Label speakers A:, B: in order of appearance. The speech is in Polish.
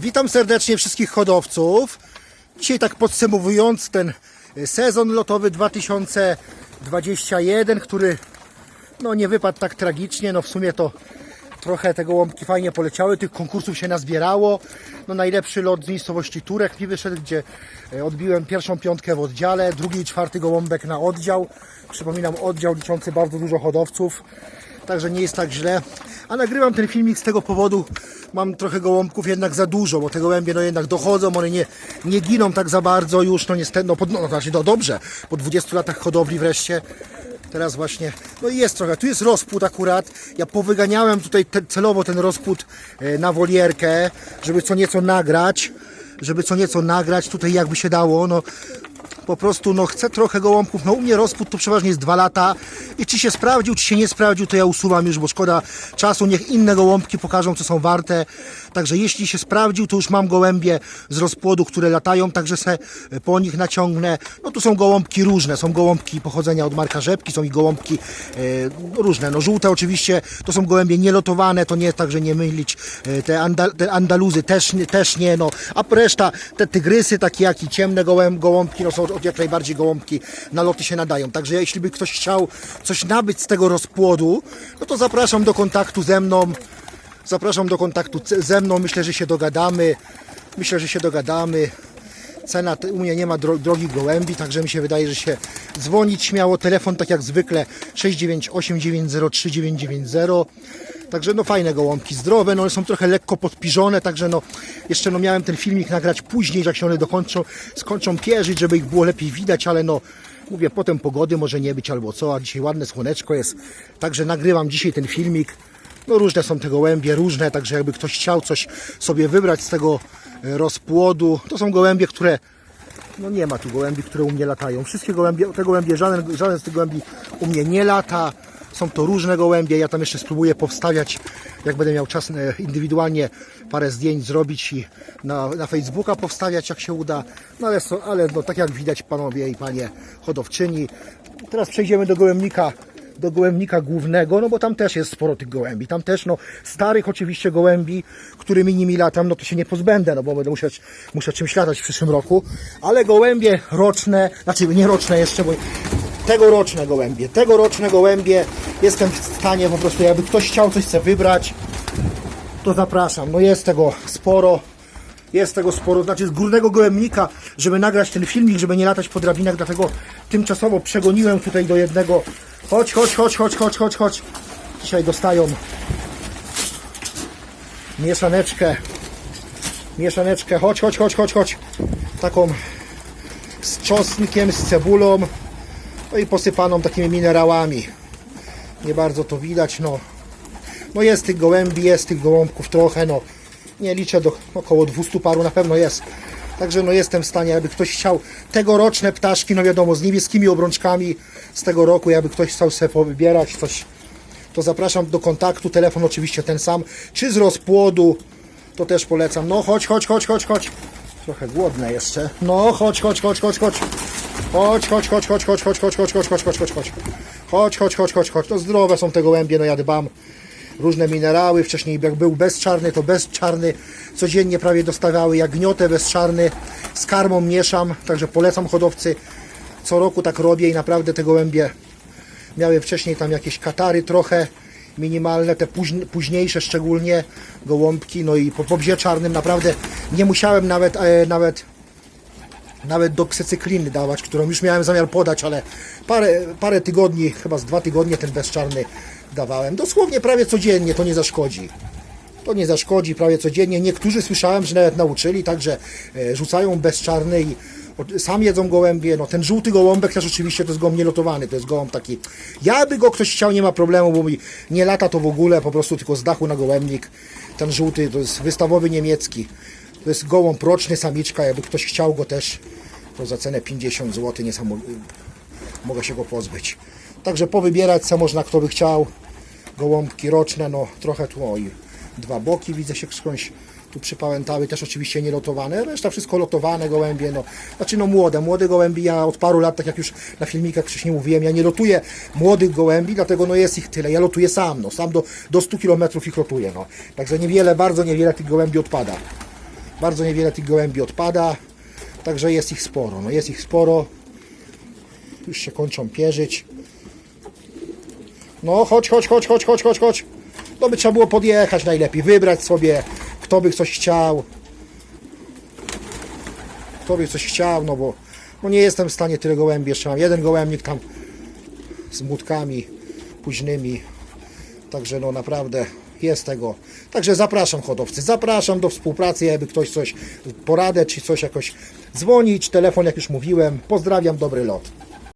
A: Witam serdecznie wszystkich hodowców. Dzisiaj tak podsumowując ten e, sezon lotowy 2021, który no nie wypadł tak tragicznie, no w sumie to trochę te gołąbki fajnie poleciały, tych konkursów się nazbierało. No najlepszy lot z miejscowości Turek mi wyszedł, gdzie e, odbiłem pierwszą piątkę w oddziale, drugi i czwarty gołąbek na oddział. Przypominam, oddział liczący bardzo dużo hodowców, także nie jest tak źle. A nagrywam ten filmik z tego powodu, mam trochę gołąbków jednak za dużo, bo te gołębie no jednak dochodzą, one nie, nie giną tak za bardzo już, no niestety, no, pod, no znaczy no dobrze, po 20 latach hodowli wreszcie. Teraz właśnie, no i jest trochę, tu jest rozpód akurat. Ja powyganiałem tutaj te, celowo ten rozpód e, na wolierkę, żeby co nieco nagrać, żeby co nieco nagrać tutaj jakby się dało, no po prostu no chcę trochę gołąbków, no u mnie rozpód to przeważnie jest dwa lata. I czy się sprawdził, czy się nie sprawdził, to ja usuwam już, bo szkoda czasu, niech inne gołąbki pokażą, co są warte. Także jeśli się sprawdził, to już mam gołębie z rozpłodu, które latają, także se po nich naciągnę. No tu są gołąbki różne, są gołąbki pochodzenia od Marka Rzepki, są i gołąbki e, różne, no żółte oczywiście, to są gołębie nielotowane, to nie jest tak, że nie mylić, e, te, andal, te andaluzy też, też nie, no, a reszta, te tygrysy, takie jak i ciemne gołęb, gołąbki, no są od jak najbardziej gołąbki, na loty się nadają, także jeśli by ktoś chciał coś nabyć z tego rozpłodu, no to zapraszam do kontaktu ze mną, zapraszam do kontaktu ze mną, myślę, że się dogadamy, myślę, że się dogadamy, Cena u mnie nie ma dro, drogich gołębi, także mi się wydaje, że się dzwonić śmiało. Telefon tak jak zwykle 698 903 990. Także no fajne gołąbki, zdrowe, no one są trochę lekko podpiżone, także no jeszcze no miałem ten filmik nagrać później, jak się one dokończą, skończą pierzyć, żeby ich było lepiej widać, ale no mówię, potem pogody może nie być albo co, a dzisiaj ładne słoneczko jest, także nagrywam dzisiaj ten filmik. No różne są te gołębie, różne, także jakby ktoś chciał coś sobie wybrać z tego e, rozpłodu, to są gołębie, które no nie ma tu gołębi, które u mnie latają. Wszystkie gołębie, te gołębie, żaden, żaden z tych gołębi u mnie nie lata. Są to różne gołębie. Ja tam jeszcze spróbuję powstawiać, jak będę miał czas e, indywidualnie parę zdjęć zrobić i na, na Facebooka powstawiać, jak się uda. No ale, ale no, tak jak widać, panowie i panie hodowczyni. Teraz przejdziemy do gołębnika do gołębnika głównego, no bo tam też jest sporo tych gołębi. Tam też, no, starych oczywiście gołębi, którymi nimi latam, no to się nie pozbędę, no bo będę musiał, muszę czymś latać w przyszłym roku. Ale gołębie roczne, znaczy nie roczne jeszcze, bo tegoroczne gołębie, tegoroczne gołębie jestem w stanie po prostu, jakby ktoś chciał coś chce wybrać, to zapraszam. No jest tego sporo. Jest tego sporo, znaczy z górnego gołębnika, żeby nagrać ten filmik, żeby nie latać po drabinach, dlatego tymczasowo przegoniłem tutaj do jednego. Chodź, chodź, chodź, chodź, chodź, chodź, chodź. Dzisiaj dostają mieszaneczkę. Mieszaneczkę, chodź, chodź, chodź, chodź, chodź. Taką z czosnkiem, z cebulą, no i posypaną takimi minerałami. Nie bardzo to widać, no. No jest tych gołębi, jest tych gołąbków trochę, no nie liczę do około 200 paru na pewno jest. Także no jestem w stanie, jakby ktoś chciał tegoroczne ptaszki, no wiadomo, z niebieskimi obrączkami z tego roku, jakby ktoś chciał sobie powybierać coś, to zapraszam do kontaktu, telefon oczywiście ten sam, czy z rozpłodu, to też polecam. No chodź, chodź, chodź, chodź, chodź. Trochę głodne jeszcze. No chodź, chodź, chodź, chodź, chodź. Chodź, chodź, chodź, chodź, chodź, chodź, chodź, chodź, chodź, chodź, chodź, chodź, chodź. Chodź, chodź, chodź, chodź. To zdrowe są te gołębie, no ja dbam. Różne minerały, wcześniej jak był bezczarny, to bezczarny. Codziennie prawie dostawały jak gniotę bezczarny. Z karmą mieszam, także polecam hodowcy. Co roku tak robię i naprawdę te gołębie miały wcześniej tam jakieś katary trochę minimalne, te późn- późniejsze szczególnie gołąbki, no i po pobzie czarnym naprawdę nie musiałem nawet, e, nawet nawet do ksecykliny dawać, którą już miałem zamiar podać, ale parę, parę tygodni, chyba z dwa tygodnie ten bezczarny dawałem. Dosłownie prawie codziennie, to nie zaszkodzi. To nie zaszkodzi prawie codziennie. Niektórzy słyszałem, że nawet nauczyli, także e, rzucają bezczarny i sam jedzą gołębie. No ten żółty gołąbek też oczywiście to jest gołąb nielotowany, to jest gołąb taki. Ja by go ktoś chciał, nie ma problemu, bo mi nie lata to w ogóle, po prostu tylko z dachu na gołębnik. Ten żółty to jest wystawowy niemiecki. To jest gołąb roczny, samiczka, jakby ktoś chciał go też, to za cenę 50 zł mogę się go pozbyć. Także powybierać co można, kto by chciał. Gołąbki roczne, no trochę tu, oj, dwa boki widzę się skądś tu przypałętały, też oczywiście nie lotowane, reszta wszystko lotowane gołębie, no, znaczy no młode, młode gołębi, ja od paru lat, tak jak już na filmikach wcześniej mówiłem, ja nie lotuję młodych gołębi, dlatego no jest ich tyle, ja lotuję sam, no, sam do, do 100 km ich lotuję, no, także niewiele, bardzo niewiele tych gołębi odpada. Bardzo niewiele tych gołębi odpada, także jest ich sporo. No jest ich sporo. Już się kończą pierzyć. No chodź, chodź, chodź, chodź, chodź, chodź, chodź. To by trzeba było podjechać najlepiej, wybrać sobie, kto by coś chciał. Kto by coś chciał, no bo no nie jestem w stanie tyle gołębi. Jeszcze mam jeden gołębnik tam z młódkami późnymi. Także no naprawdę jest tego. Także zapraszam hodowcy, zapraszam do współpracy, jakby ktoś coś poradę czy coś jakoś dzwonić, telefon jak już mówiłem. Pozdrawiam, dobry lot.